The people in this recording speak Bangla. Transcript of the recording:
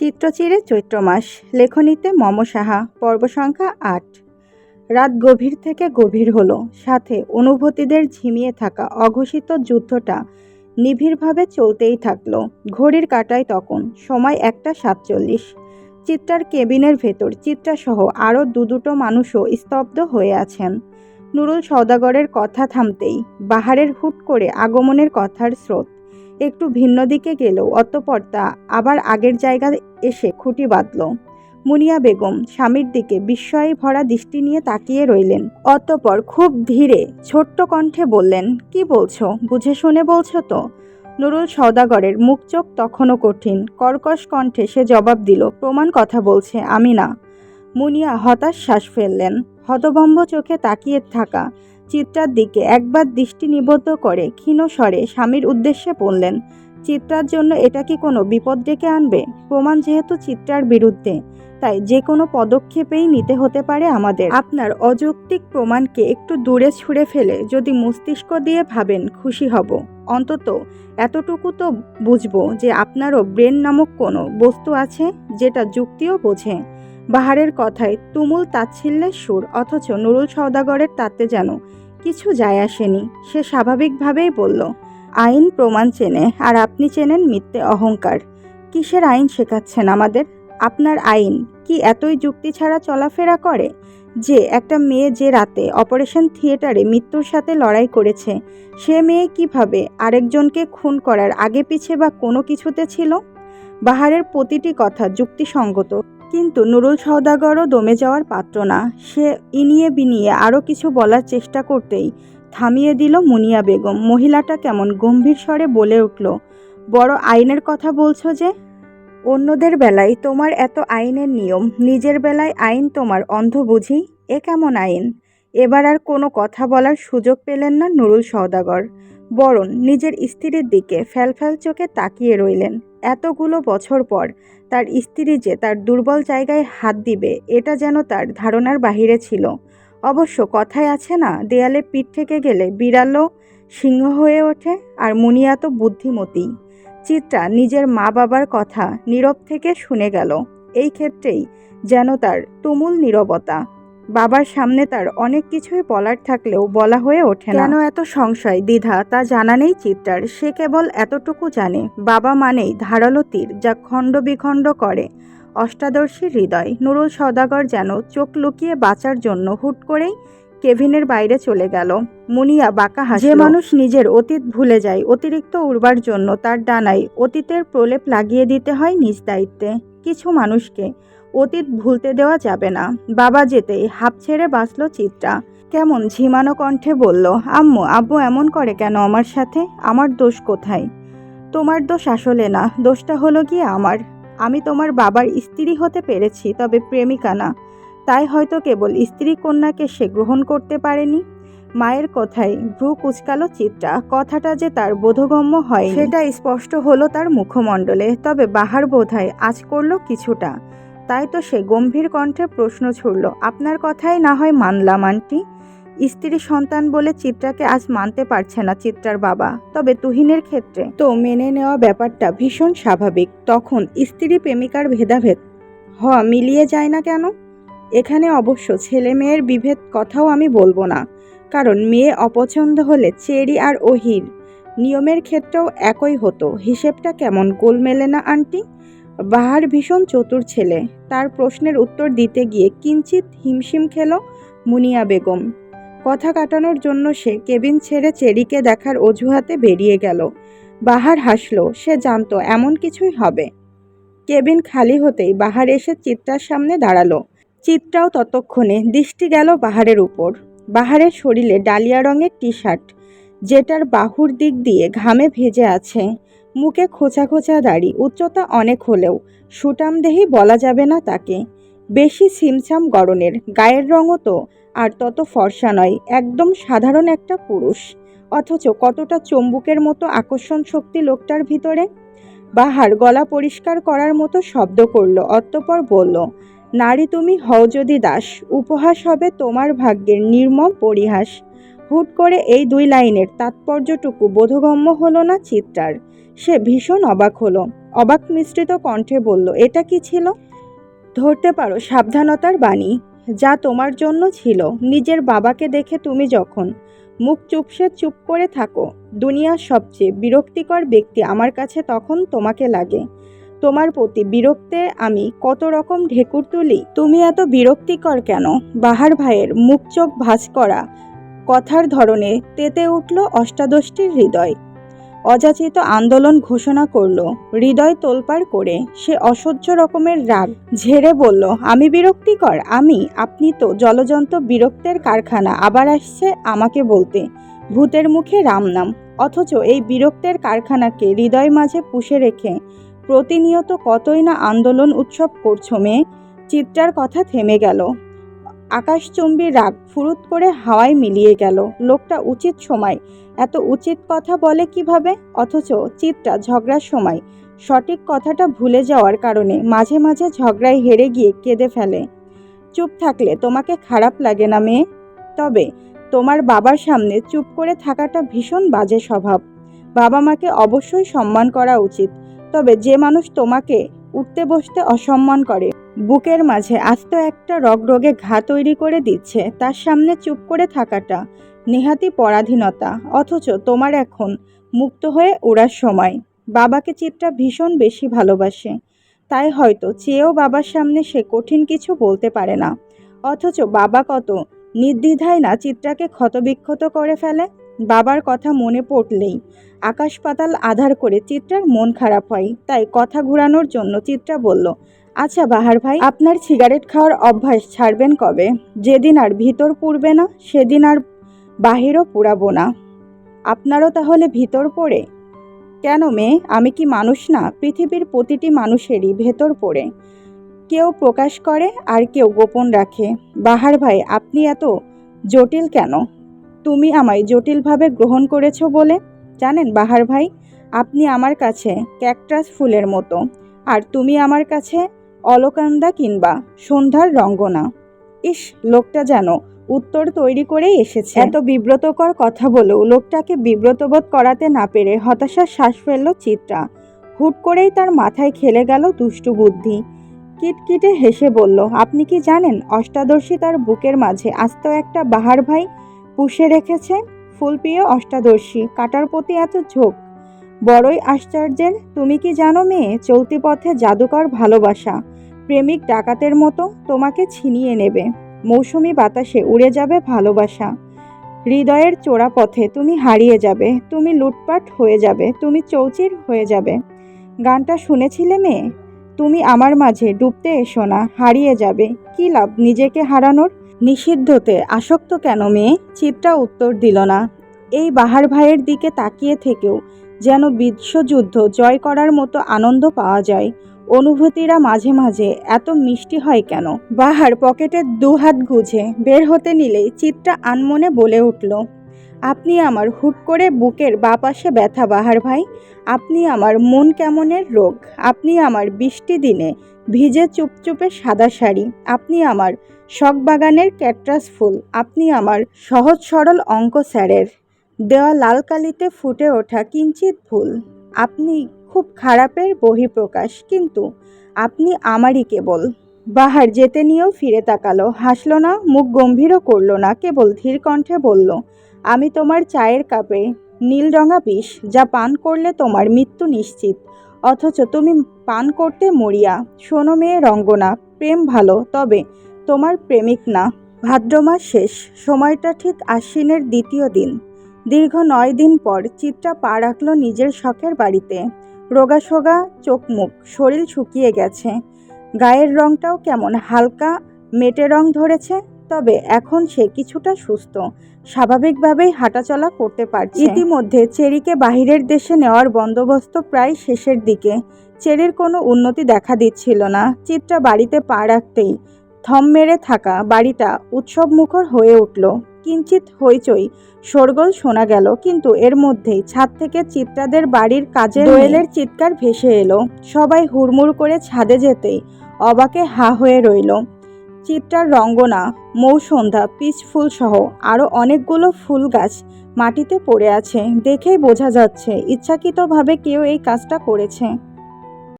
চিত্রচিরে চৈত্র মাস, লেখনীতে মম সাহা, পর্ব সংখ্যা আট। রাত গভীর থেকে গভীর হলো, সাথে অনুভূতিদের ঝিমিয়ে থাকা অঘোষিত যুদ্ধটা নিবিড়ভাবে চলতেই থাকল। ঘড়ির কাটায় তখন, সময় একটা সাতচল্লিশ। চিত্রার কেবিনের ভেতর, চিত্রাসহ আরও দু দুটো মানুষও স্তব্ধ হয়ে আছেন। নুরুল সওদাগরের কথা থামতেই, বাহারের হুট করে আগমনের কথার স্রোত। একটু ভিন্ন দিকে গেলেও অতঃপর তা আবার আগের জায়গায় এসে খুঁটি বাঁধল। মুনিয়া বেগম স্বামীর দিকে বিস্ময়ে ভরা দৃষ্টি নিয়ে তাকিয়ে রইলেন। অতঃপর খুব ধীরে ছোট্ট কণ্ঠে বললেন, কি বলছো? বুঝে শুনে বলছো তো? নুরুল সওদাগরের মুখ চোখ তখনও কঠিন। কর্কশ কণ্ঠে সে জবাব দিল, প্রমাণ কথা বলছে, আমি না। মুনিয়া হতাশ শ্বাস ফেললেন। হতভম্ব চোখে তাকিয়ে থাকা চিত্রার দিকে একবার দৃষ্টি নিবদ্ধ করে ক্ষীণ স্বরে স্বামীর উদ্দেশ্যে বললেন, চিত্রার জন্য এটা কি কোনো বিপদ ডেকে আনবে? প্রমাণ যেহেতু চিত্রার বিরুদ্ধে, তাই যে কোনো পদক্ষেপেই নিতে হতে পারে আমাদের। আপনার অযৌক্তিক প্রমাণকে একটু দূরে ছুঁড়ে ফেলে যদি মস্তিষ্ক দিয়ে ভাবেন, খুশি হব। অন্তত এতটুকু তো বুঝব যে আপনারও ব্রেন নামক কোনো বস্তু আছে যেটা যুক্তিও বোঝে। বাহারের কথায়, তুমুল তাচ্ছিল্যের সুর, অথচ নুরুল সওদাগরের তাতে যেন কিছু যায় আসেনি। সে স্বাভাবিকভাবেই বলল, আইন প্রমাণ চেনে, আর আপনি চেনেন মিথ্যে অহংকার। কিসের আইন শেখাচ্ছেন আমাদের? আপনার আইন কি এতই যুক্তি ছাড়া চলাফেরা করে? যে একটা মেয়ে যে রাতে অপারেশন থিয়েটারে মৃত্যুর সাথে লড়াই করেছে, সে মেয়ে কীভাবে আরেকজনকে খুন করার আগে পিছে বা কোনো কিছুতে ছিল? বাহারের প্রতিটি কথা যুক্তিসঙ্গত। কিন্তু নুরুল সওদাগরও দমে যাওয়ার পাত্র না। সে ইনিয়ে বিনিয়ে আরও কিছু বলার চেষ্টা করতেই থামিয়ে দিল মুনিয়া বেগম। মহিলাটা কেমন গম্ভীর স্বরে বলে উঠল, বড় আইনের কথা বলছো যে? অন্যদের বেলায় তোমার এত আইনের নিয়ম, নিজের বেলায় আইন তোমার অন্ধ বুঝি? এ কেমন আইন? এবার আর কোনো কথা বলার সুযোগ পেলেন না নুরুল সওদাগর। বরং নিজের স্ত্রীর দিকে ফ্যালফ্যাল চোখে তাকিয়ে রইলেন। এতগুলো বছর পর তার স্ত্রী যে তার দুর্বল জায়গায় হাত দিবে, এটা যেন তার ধারণার বাহিরে ছিল। অবশ্য কথায় আছে না, দেয়ালে পিঠ থেকে গেলে বিড়ালও সিংহ হয়ে ওঠে আর মুনিয়া তো বুদ্ধিমতী। চিত্রা নিজের মা বাবার কথা নীরব থেকে শুনে গেল। এই ক্ষেত্রেই যেন তার তুমুল নীরবতা বাবার সামনে তার অনেক কিছুই বলার থাকলেও বলা হয়ে ওঠে না। কেন এত সংশয় দ্বিধা? তা জানা নেই চিত্রার সে কেবল এতটুকু জানে। বাবা মানেই ধারালো তীর যা খণ্ড বিখণ্ড করে। অষ্টাদর্শী হৃদয়। নুরুল সদাগর যেন চোখ লুকিয়ে বাঁচার জন্য হুট করেই কেভিনের বাইরে চলে গেল। মুনিয়া বাঁকা হাসল। যে মানুষ নিজের অতীত ভুলে যায় অতিরিক্ত উড়বার জন্য তার ডানায় অতীতের প্রলেপ লাগিয়ে দিতে হয় নিজ দায়িত্বে। কিছু মানুষকে অতীত ভুলতে দেওয়া যাবে না। বাবা যেতেই হাঁপ ছেড়ে বাঁচল চিত্রা। কেমন ঝিমানো কণ্ঠে বলল, আম্মু, আব্বু এমন করে কেন আমার সাথে? আমার দোষ কোথায়? তোমার দোষ আসলে না, দোষটা হলো গিয়ে আমার। আমি তোমার বাবার স্ত্রী হতে পেরেছি, তবে প্রেমিকা না। তাই হয়তো কেবল স্ত্রী কন্যাকে সে গ্রহণ করতে পারেনি? মায়ের কথায় ভ্রু কুচকালো চিত্রা। কথাটা যে তার বোধগম্য হয় সেটা স্পষ্ট হলো তার মুখমণ্ডলে। তবে বাহার বোধায় আজ করল কিছুটা। তাই তো সে গম্ভীর কণ্ঠে প্রশ্ন ছুড়ল, আপনার কথাই না হয় মানলাম, আন্টি। স্ত্রী সন্তান বলে চিত্রাকে আজ মানতে পারছে না চিত্রার বাবা। তবে তুহিনের ক্ষেত্রে তো মেনে নেওয়া ব্যাপারটা ভীষণ স্বাভাবিক। তখন স্ত্রী প্রেমিকার ভেদাভেদ হ, মিলিয়ে যায় না কেন? এখানে অবশ্য ছেলে মেয়ের বিভেদ কথাও আমি বলব না। কারণ মেয়ে অপছন্দ হলে চেরি আর ওহির নিয়মের ক্ষেত্রেও একই হতো। হিসেবটা কেমন গোল মেলে না, আন্টি? বাহার ভীষণ চতুর ছেলে। তার প্রশ্নের উত্তর দিতে গিয়ে কিঞ্চিত হিমশিম খেল মুনিয়া বেগম। কথা কাটানোর জন্য সে কেবিন ছেড়ে চেরিকে দেখার অজুহাতে বেরিয়ে গেল। বাহার হাসলো, সে জানতো এমন কিছুই হবে। কেবিন খালি হতেই বাহার এসে চিত্রার সামনে দাঁড়াল। চিত্রাও ততক্ষণে দৃষ্টি গেল বাহারের উপর। বাহারের শরীরে ডালিয়া রঙের টি শার্ট যেটার বাহুর দিক দিয়ে ঘামে ভেজে আছে। মুখে খোঁচা খোঁচা দাড়ি, উচ্চতা অনেক হলেও সুটামদেহি বলা যাবে না তাকে। বেশি সিমছাম গড়নের, গায়ের রঙও তো, আর তত ফর্সা নয়, একদম সাধারণ একটা পুরুষ। অথচ কতটা চম্বুকের মতো আকর্ষণ শক্তি লোকটার ভিতরে? বাহার গলা পরিষ্কার করার মতো শব্দ করল, অতঃপর বলল, নারী তুমি হও যদি দাস, উপহাস হবে তোমার ভাগ্যের নির্মম পরিহাস। হুট করে এই দুই লাইনের তাৎপর্যটুকু বোধগম্য হলো না চিত্রার। সে ভীষণ অবাক হলো। অবাক মিশ্রিত কণ্ঠে বলল, এটা কি ছিল? ধরতে পারো, সাবধানতার বাণী। যা তোমার জন্য ছিল। নিজের বাবাকে দেখে তুমি যখন মুখ চুপসে চুপ করে থাকো, দুনিয়ার সবচেয়ে বিরক্তিকর ব্যক্তি আমার কাছে তখন তোমাকে লাগে। তোমার প্রতি বিরক্তে আমি কত রকম ঢেকুর তুলি। তুমি এত বিরক্তিকর কেন? বাহার ভাইয়ের মুখ চোখ ভাঁজ করা কথার ধরনে তেতে উঠল অষ্টাদশটির হৃদয়। অযাচিত আন্দোলন ঘোষণা করল। হৃদয় তোলপাড় করে সে অসহ্য রকমের রাগ ঝেড়ে বলল, আমি বিরক্তিকর, আমি, আপনি তো জলজন্ত বিরক্তের কারখানা, আবার আসছে আমাকে বলতে। ভূতের মুখে রাম নাম, অথচ এই বিরক্তের কারখানাকে হৃদয় মাঝে পুষে রেখে প্রতিনিয়ত কতই না আন্দোলন উৎসব করছ মেয়ে? চিত্রার কথা থেমে গেল। আকাশচুম্বী রাগ ফুরুত করে হাওয়ায় মিলিয়ে গেল। লোকটা উচিত সময়। এত উচিত কথা বলে কীভাবে? অথচ চিত্রা ঝগড়ার সময়। সঠিক কথাটা ভুলে যাওয়ার কারণে মাঝে মাঝে ঝগড়ায় হেরে গিয়ে কেঁদে ফেলে। চুপ থাকলে তোমাকে খারাপ লাগে না মেয়ে। তবে তোমার বাবার সামনে চুপ করে থাকাটা ভীষণ বাজে স্বভাব। বাবা মাকে অবশ্যই সম্মান করা উচিত। তবে যে মানুষ তোমাকে উঠতে বসতে অসম্মান করে বুকের মাঝে আস্ত একটা রগরগে ঘা তৈরি করে দিচ্ছে, তার সামনে চুপ করে থাকাটা নেহাতি পরাধীনতা, অথচ তোমার এখন মুক্ত হয়ে ওড়ার সময়। বাবাকে চিত্রা ভীষণ বেশি ভালোবাসে। তাই হয়তো চেয়েও বাবার সামনে সে কঠিন কিছু বলতে পারে না। অথচ বাবা কত নির্দ্বিধায় না চিত্রাকে ক্ষতবিক্ষত করে ফেলে? বাবার কথা মনে পড়লেই আকাশ পাতাল আধার করে চিত্রার মন খারাপ হয়। তাই কথা ঘুরানোর জন্য চিত্রা বলল আচ্ছা বাহার ভাই, আপনার সিগারেট খাওয়ার অভ্যাস ছাড়বেন কবে? যেদিন আর ভিতর পুড়বে না, সেদিন আর বাহিরও পুরাবো না। আপনারও তাহলে ভিতর পড়ে? কেন মেয়ে, আমি কি মানুষ না? পৃথিবীর প্রতিটি মানুষেরই ভেতর পড়ে। কেউ প্রকাশ করে আর কেউ গোপন রাখে। বাহার ভাই, আপনি এত জটিল কেন? তুমি আমায় জটিলভাবে গ্রহণ করেছ বলে। জানেন বাহার ভাই, আপনি আমার কাছে ক্যাকটাস ফুলের মতো। আর তুমি আমার কাছে অলকান্দা কিংবা সন্ধ্যার রঙ্গনা। ইস, লোকটা যেন উত্তর তৈরি করেই এসেছে। এত বিব্রতকর কথা বলেও লোকটাকে বিব্রতবোধ করাতে না পেরে হতাশার শ্বাস ফেলল চিত্রা। হুট করেই তার মাথায় খেলে গেল দুষ্টু বুদ্ধি। কিটকিটে হেসে বলল, আপনি কি জানেন, অষ্টাদশী তার বুকের মাঝে আস্ত একটা বাহার ভাই পুষে রেখেছে? ফুলপ্রিয় অষ্টাদশী, কাটার প্রতি এত ঝোঁক। বড়ই আশ্চর্যের, তুমি কি জানো মেয়ে, চলতি পথে জাদুকর ভালোবাসা। প্রেমিক ডাকাতের মতো তোমাকে ছিনিয়ে নেবে। মৌসুমি বাতাসে উড়ে যাবে ভালোবাসা। হৃদয়ের চোরা পথে তুমি হারিয়ে যাবে। তুমি লুটপাট হয়ে যাবে। তুমি চৌচির হয়ে যাবে। গানটা শুনেছিলে মেয়ে? তুমি আমার মাঝে ডুবতে এসো না, হারিয়ে যাবে। কি লাভ নিজেকে হারানোর? নিষিদ্ধতে আসক্ত কেন মেয়ে? চিত্রা উত্তর দিল না। এই বাহার ভাইয়ের দিকে তাকিয়ে থেকেও যেন বিশ্বযুদ্ধ জয় করার মতো আনন্দ পাওয়া যায়। অনুভূতিরা মাঝে মাঝে এত মিষ্টি হয় কেন? বাহার পকেটে দু হাত গুজে বের হতে নিলেই চিত্রা আনমনে বলে উঠল, আপনি আমার হুট করে বুকের বা পাশে ব্যথা, বাহার ভাই। আপনি আমার মন কেমনের রোগ? আপনি আমার বৃষ্টি দিনে ভিজে চুপচুপে সাদা শাড়ি। আপনি আমার শখ বাগানের ক্যাটরাস ফুল। আপনি আমার সহজ সরল অঙ্ক স্যারের দেওয়া লাল কালিতে ফুটে ওঠা কিঞ্চিত ফুল। আপনি খুব খারাপের বহিঃপ্রকাশ, কিন্তু আপনি আমারই কেবল। বাহার যেতে নিয়েও ফিরে তাকালো, হাসলো না, মুখ গম্ভীরও করল না, কেবল ধীর কণ্ঠে বলল, আমি তোমার চায়ের কাপে নীল রঙা বিষ, যা পান করলে তোমার মৃত্যু নিশ্চিত, অথচ তুমি পান করতে মরিয়া, শোনো মেয়ে রঙ্গনা, প্রেম ভালো, তবে তোমার প্রেমিক না। ভাদ্র মাস শেষ, সময়টা ঠিক আশ্বিনের দ্বিতীয় দিন। দীর্ঘ নয় দিন পর চিত্রা পা রাখল নিজের শখের বাড়িতে। রোগাসোগা চোখ মুখ, শরীর শুকিয়ে গেছে। গায়ের রংটাও কেমন হালকা, মেটে রং ধরেছে, তবে এখন সে কিছুটা সুস্থ। স্বাভাবিকভাবেই হাঁটাচলা করতে পারছে। ইতিমধ্যে চেরিকে বাহিরের দেশে নেওয়ার বন্দোবস্ত প্রায় শেষের দিকে। চেরির কোনো উন্নতি দেখা দিচ্ছিল না। চিত্রা বাড়িতে পা রাখতেই থম মেরে থাকা বাড়িটা উৎসবমুখর হয়ে উঠল। কিঞ্চিত হইচই শোরগোল শোনা গেল কিন্তু এর মধ্যেই ছাদ থেকে চিত্রাদের বাড়ির কাজে দোয়েলের চিৎকার ভেসে এলো। সবাই হুড়মুড় করে ছাদে যেতেই অবাকে হা হয়ে রইল। চিত্রার রঙ্গনা মৌসন্ধ্যা পিচ ফুল সহ আরও অনেকগুলো ফুল গাছ মাটিতে পড়ে আছে। দেখেই বোঝা যাচ্ছে ইচ্ছাকৃতভাবে কেউ এই কাজটা করেছে।